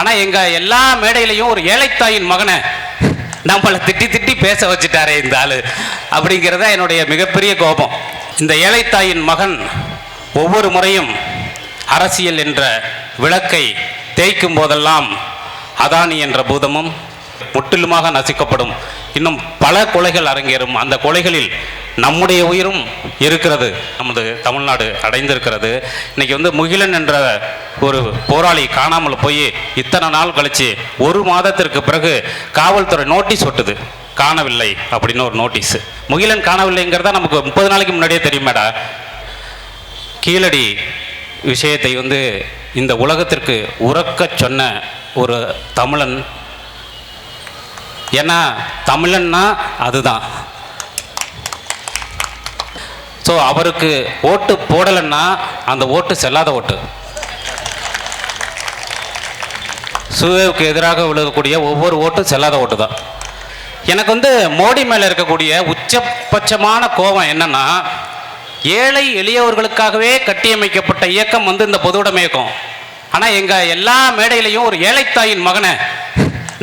ஆனால் எங்கள் எல்லா மேடையிலையும் ஒரு ஏழைத்தாயின் மகனை நம்மளை திட்டி திட்டி பேச வச்சுட்டாரே இந்த ஆளு அப்படிங்கிறத என்னுடைய மிகப்பெரிய கோபம். இந்த ஏழைத்தாயின் மகன் ஒவ்வொரு முறையும் அரசியல் என்ற விளக்கை தேய்க்கும் போதெல்லாம் அதானி என்ற பூதமும் முற்றிலுமாக நசிக்கப்படும். இன்னும் பல கொலைகள் அரங்கேறும். அந்த கொலைகளில் நம்முடைய உயிரும் இருக்கிறது. நமது தமிழ்நாடு அடைந்திருக்கிறது. இன்னைக்கு வந்து முகிலன் என்ற ஒரு போராளி காணாமல் போய் இத்தனை நாள் கழித்து ஒரு மாதத்திற்கு பிறகு காவல்துறை நோட்டீஸ் ஒட்டுது. காணவில்லை அப்படின்னு ஒரு நோட்டீஸ். முகிலன் காணவில்லைங்கிறதா நமக்கு முப்பது நாளைக்கு முன்னாடியே தெரியுமேடா? கீழடி விஷயத்தை வந்து இந்த உலகத்திற்கு உறக்கச் சொன்ன ஒரு தமிழன். ஏன்னா தமிழன்னா அதுதான். ஸோ அவருக்கு ஓட்டு போடலைன்னா அந்த ஓட்டு செல்லாத ஓட்டு. சுவேவுக்கு எதிராக விழுகக்கூடிய ஒவ்வொரு ஓட்டும் செல்லாத ஓட்டு தான். எனக்கு வந்து மோடி மேலே இருக்கக்கூடிய உச்சபட்சமான கோபம் என்னன்னா ஏழை எளியவர்களுக்காகவே கட்டியமைக்கப்பட்ட இயக்கம் வந்து இந்த பொதுவுடைமை இயக்கம் ஆனால் எங்கள் எல்லா மேடையிலையும் ஒரு ஏழைத்தாயின் மகனை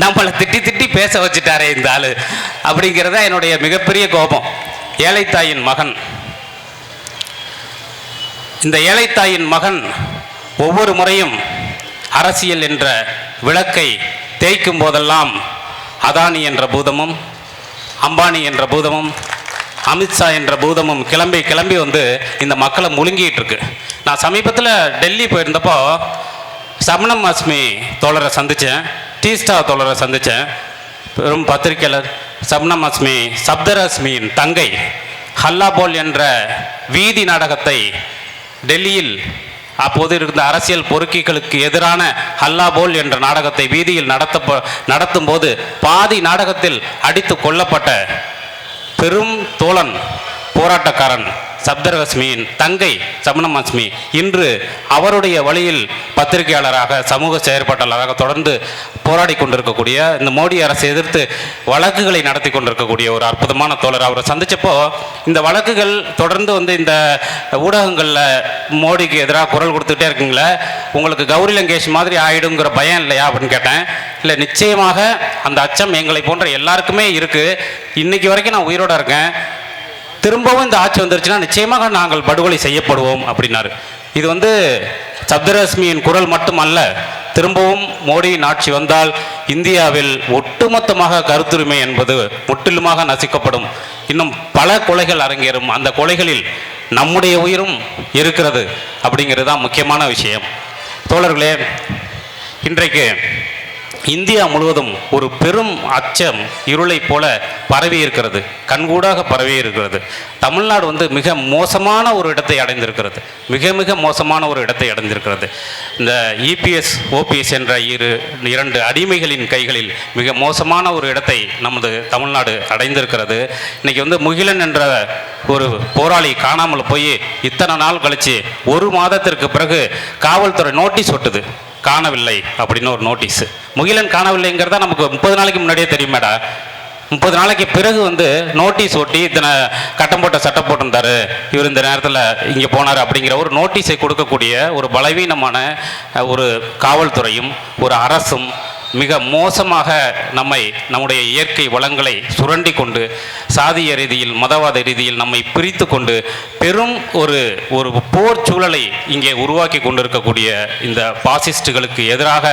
நம்மளை திட்டி திட்டி பேச வச்சுட்டாரே இந்த ஆள். அப்படிங்கிறத என்னுடைய மிகப்பெரிய கோபம். ஏழைத்தாயின் மகன். இந்த ஏழைத்தாயின் மகன் ஒவ்வொரு முறையும் அரசியல் என்ற விளக்கை தேய்க்கும் போதெல்லாம் அதானி என்ற பூதமும் அம்பானி என்ற பூதமும் அமித்ஷா என்ற பூதமும் கிளம்பி கிளம்பி வந்து இந்த மக்களை முழுங்கிட்டு இருக்கு. நான் சமீபத்தில் டெல்லி போயிருந்தப்போ சமணம் அஸ்மி தோழரை சந்தித்தேன் டீஸ்டா தோழரை சந்தித்தேன் பெரும் பத்திரிக்கையாளர் சப்னம் அஸ்மி சப்தரஸ்மியின் தங்கை ஹல்லா போல் என்ற வீதி நாடகத்தை டெல்லியில் அப்போது இருந்த அரசியல் பொறுக்கிகளுக்கு எதிரான ஹல்லா போல் என்ற நாடகத்தை வீதியில் நடத்த நடத்தும் போது பாதி நாடகத்தில் அடித்து கொல்லப்பட்ட பெரும் தோழன் போராட்டக்காரன் சப்தரகஸ்மியின் தங்கை சமணமஸ்மி இன்று அவருடைய வழியில் பத்திரிகையாளராக சமூக செயற்பாட்டாளராக தொடர்ந்து போராடி கொண்டிருக்கக்கூடிய இந்த மோடி அரசை எதிர்த்து வழக்குகளை நடத்தி கொண்டிருக்கக்கூடிய ஒரு அற்புதமான தோழர் அவரை சந்தித்தப்போ இந்த வழக்குகள் தொடர்ந்து வந்து இந்த ஊடகங்களில் மோடிக்கு எதிராக குரல் கொடுத்துட்டே இருக்குங்களே உங்களுக்கு கௌரி லங்கேஷ் மாதிரி ஆயிடுங்கிற பயம் இல்லையா அப்படின்னு கேட்டேன். இல்லை நிச்சயமாக அந்த அச்சம் எங்களை போன்ற எல்லாருக்குமே இருக்குது இன்றைக்கி வரைக்கும் நான் உயிரோட இருக்கேன். திரும்பவும் இந்த ஆட்சி வந்துருச்சுன்னா நிச்சயமாக நாங்கள் படுகொலை செய்யப்படுவோம் அப்படின்னாரு. இது வந்து சப்தரஸ்மியின் குரல் மட்டுமல்ல திரும்பவும் மோடியின் ஆட்சி வந்தால் இந்தியாவில் ஒட்டுமொத்தமாக கருத்துரிமை என்பது முற்றிலுமாக நசிக்கப்படும். இன்னும் பல கொலைகள் அரங்கேறும். அந்த கொலைகளில் நம்முடைய உயிரும் இருக்கிறது அப்படிங்கிறது தான் முக்கியமான விஷயம். தோழர்களே இன்றைக்கு இந்தியா முழுவதும் ஒரு பெரும் அச்சம் இருளைப் போல பரவி இருக்கிறது. கண்கூடாக பரவி இருக்கிறது. தமிழ்நாடு வந்து மிக மோசமான ஒரு இடத்தை அடைந்திருக்கிறது. மிக மிக மோசமான ஒரு இடத்தை அடைந்திருக்கிறது. இந்த இபிஎஸ் ஓபிஎஸ் என்ற இரு இரண்டு அடிமைகளின் கைகளில் மிக மோசமான ஒரு இடத்தை நமது தமிழ்நாடு அடைந்திருக்கிறது. இன்னைக்கு வந்து முகிலன் என்ற ஒரு போராளி காணாமல் போய் இத்தனை நாள் கழித்து ஒரு மாதத்திற்கு பிறகு காவல்துறை நோட்டீஸ் ஒட்டுது. காணவில்லை அப்படின்னு ஒரு நோட்டீஸ். முகிலன் காணவில்லைங்கிறதா நமக்கு முப்பது நாளைக்கு முன்னாடியே தெரியுமேடா. முப்பது நாளைக்கு பிறகு வந்து நோட்டீஸ் ஒட்டி இத்தனை கட்டம் போட்ட சட்டம் போட்டிருந்தாரு. இவர் இந்த நேரத்தில் இங்கே போனார் அப்படிங்கிற ஒரு நோட்டீஸை கொடுக்கக்கூடிய ஒரு பலவீனமான ஒரு காவல்துறையும் ஒரு அரசும் மிக மோசமாக நம்மை நம்முடைய இயற்கை வளங்களை சுரண்டி கொண்டு சாதிய ரீதியில் மதவாத ரீதியில் நம்மை பிரித்து கொண்டு பெரும் ஒரு ஒரு போர் சூழலை இங்கே உருவாக்கி கொண்டிருக்கக்கூடிய இந்த பாசிஸ்டுகளுக்கு எதிராக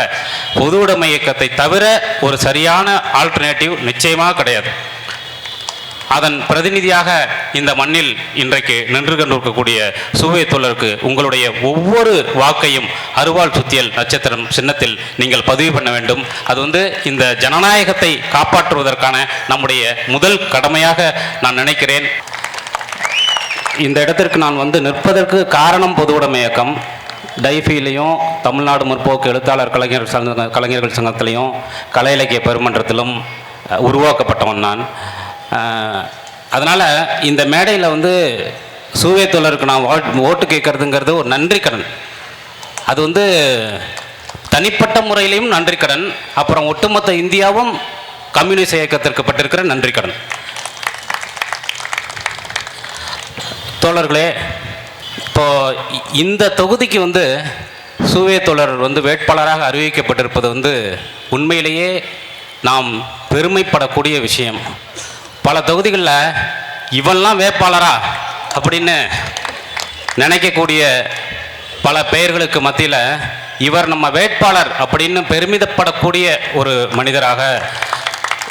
பொதுவுடைமை இயக்கத்தை தவிர ஒரு சரியான ஆல்டர்னேட்டிவ் நிச்சயமாக கிடையாது. அதன் பிரதிநிதியாக இந்த மண்ணில் இன்றைக்கு நின்று கொண்டிருக்கக்கூடிய சுவை தோழருக்கு உங்களுடைய ஒவ்வொரு வாக்கையும் அருவாள் சுத்தியல் நட்சத்திரம் சின்னத்தில் நீங்கள் பதிவு பண்ண வேண்டும். அது வந்து இந்த ஜனநாயகத்தை காப்பாற்றுவதற்கான நம்முடைய முதல் கடமையாக நான் நினைக்கிறேன். இந்த இடத்திற்கு நான் வந்து நிற்பதற்கு காரணம் பொதுவுடைமை இயக்கம். டைஃபிலையும் தமிழ்நாடு முற்போக்கு எழுத்தாளர் கலைஞர் சங்க கலைஞர்கள் சங்கத்திலையும் கலை இலக்கிய பெருமன்றத்திலும் உருவாக்கப்பட்டவன் நான். அதனால் இந்த மேடையில் வந்து சூவே தோழருக்கு நான் ஓட்- ஓட்டு கேட்கறதுங்கிறது ஒரு நன்றி கடன். அது வந்து தனிப்பட்ட முறையிலையும் நன்றி கடன் அப்புறம் ஒட்டுமொத்த இந்தியாவும் கம்யூனிஸ்ட் இயக்கத்திற்கு பட்டிருக்கிற நன்றி கடன். தோழர்களே இப்போது இந்த தொகுதிக்கு வந்து சூவே தோழர் வந்து வேட்பாளராக அறிவிக்கப்பட்டிருப்பது வந்து உண்மையிலேயே நாம் பெருமைப்படக்கூடிய விஷயம். பல தொகுதிகளில் இவன்லாம் வேட்பாளரா அப்படின்னு நினைக்கக்கூடிய பல பெயர்களுக்கு மத்தியில் இவர் நம்ம வேட்பாளர் அப்படின்னு பெருமிதப்படக்கூடிய ஒரு மனிதராக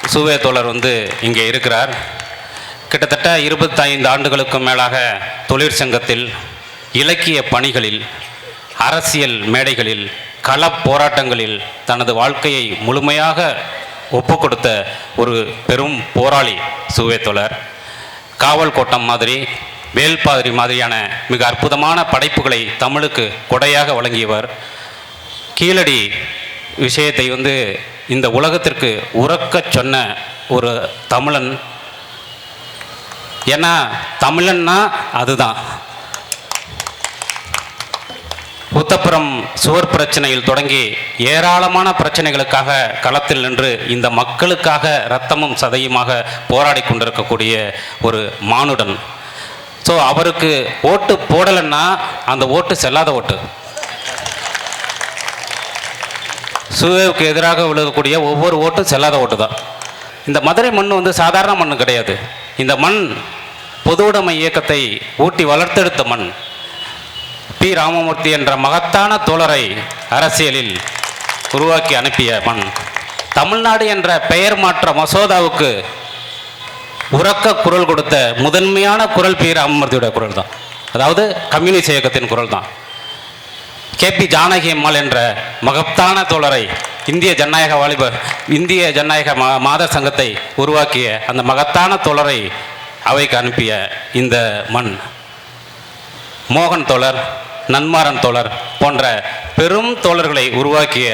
சூவே தோழர் வந்து இங்கே இருக்கிறார். கிட்டத்தட்ட இருபத்தைந்து ஆண்டுகளுக்கும் மேலாக தொழிற்சங்கத்தில் இலக்கிய பணிகளில் அரசியல் மேடைகளில் களப் போராட்டங்களில் தனது வாழ்க்கையை முழுமையாக ஒப்பு கொடுத்த ஒரு பெரும் போராளி சூவே காவல் கோட்டம் மாதிரி வேல்பாதிரி மாதிரியான மிக அற்புதமான படைப்புகளை தமிழுக்கு கொடையாக வழங்கியவர். கீழடி விஷயத்தை வந்து இந்த உலகத்திற்கு உறக்கச் சொன்ன ஒரு தமிழன். ஏன்னா தமிழன்னா அதுதான். உத்தப்புறம் சுவர் பிரச்சனையில் தொடங்கி ஏராளமான பிரச்சனைகளுக்காக களத்தில் நின்று இந்த மக்களுக்காக ரத்தமும் சதையுமாக போராடி கொண்டிருக்கக்கூடிய ஒரு மானுடன். ஸோ அவருக்கு ஓட்டு போடலைன்னா அந்த ஓட்டு செல்லாத ஓட்டு. சுவேவுக்கு எதிராக விழுகக்கூடிய ஒவ்வொரு ஓட்டும் செல்லாத ஓட்டு தான் இந்த மதுரை மண் வந்து சாதாரண மண் கிடையாது. இந்த மண் பொதுவுடைமை இயக்கத்தை ஊட்டி வளர்த்தெடுத்த மண். பி ராமமூர்த்தி என்ற மகத்தான தோழரை அரசியலில் உருவாக்கி அனுப்பிய மண். தமிழ்நாடு என்ற பெயர் மாற்ற மசோதாவுக்கு உறக்க குரல் கொடுத்த முதன்மையான குரல் பி ராமமூர்த்தியுடைய குரல் தான். அதாவது கம்யூனிஸ்ட் இயக்கத்தின் குரல் தான். கே பி ஜானகி அம்மாள் என்ற மகத்தான தோழரை இந்திய ஜனநாயக வாலிபர் இந்திய ஜனநாயக மா மாதர் சங்கத்தை உருவாக்கிய அந்த மகத்தான தோழரை அவைக்கு அனுப்பிய இந்த மண். மோகன் தோழர் நன்மாறன் தோழர் போன்ற பெரும் தோழர்களை உருவாக்கிய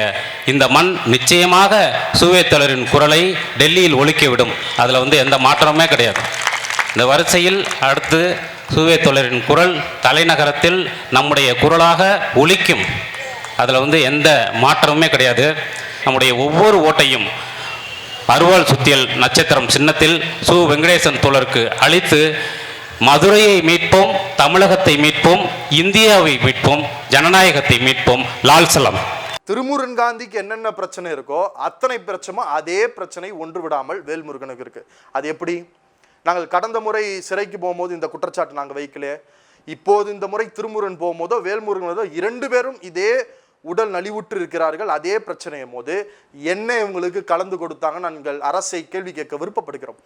இந்த மண் நிச்சயமாக சூவே குரலை டெல்லியில் ஒலிக்கவிடும். அதில் வந்து எந்த மாற்றமுமே கிடையாது. இந்த வரிசையில் அடுத்து சூவே குரல் தலைநகரத்தில் நம்முடைய குரலாக ஒழிக்கும் அதில் வந்து எந்த மாற்றமுமே கிடையாது. நம்முடைய ஒவ்வொரு ஓட்டையும் அருவாள் சுத்தியல் நட்சத்திரம் சின்னத்தில் சு வெங்கடேசன் தோழருக்கு அளித்து மதுரையை மீட்போம் தமிழகத்தை மீட்போம் இந்தியாவை மீட்போம் ஜனநாயகத்தை மீட்போம். லால்சலம் திருமுருகன் காந்திக்கு என்னென்ன பிரச்சனை இருக்கோ அத்தனை பிரச்சனை அதே பிரச்சனை ஒன்று விடாமல் வேல்முருகனுக்கு இருக்கு. அது எப்படி? நாங்கள் கடந்த முறை சிறைக்கு போகும்போது இந்த குற்றச்சாட்டு நாங்கள் வைக்கலையே. இப்போது இந்த முறை திருமுருகன் போகும்போதோ வேல்முருகனதோ இரண்டு பேரும் இதே உடல் நலிவுற்று இருக்கிறார்கள். அதே பிரச்சனையும் போது என்ன இவங்களுக்கு கலந்து கொடுத்தாங்க நாங்கள் அரசை கேள்வி கேட்க விருப்பப்படுகிறோம்.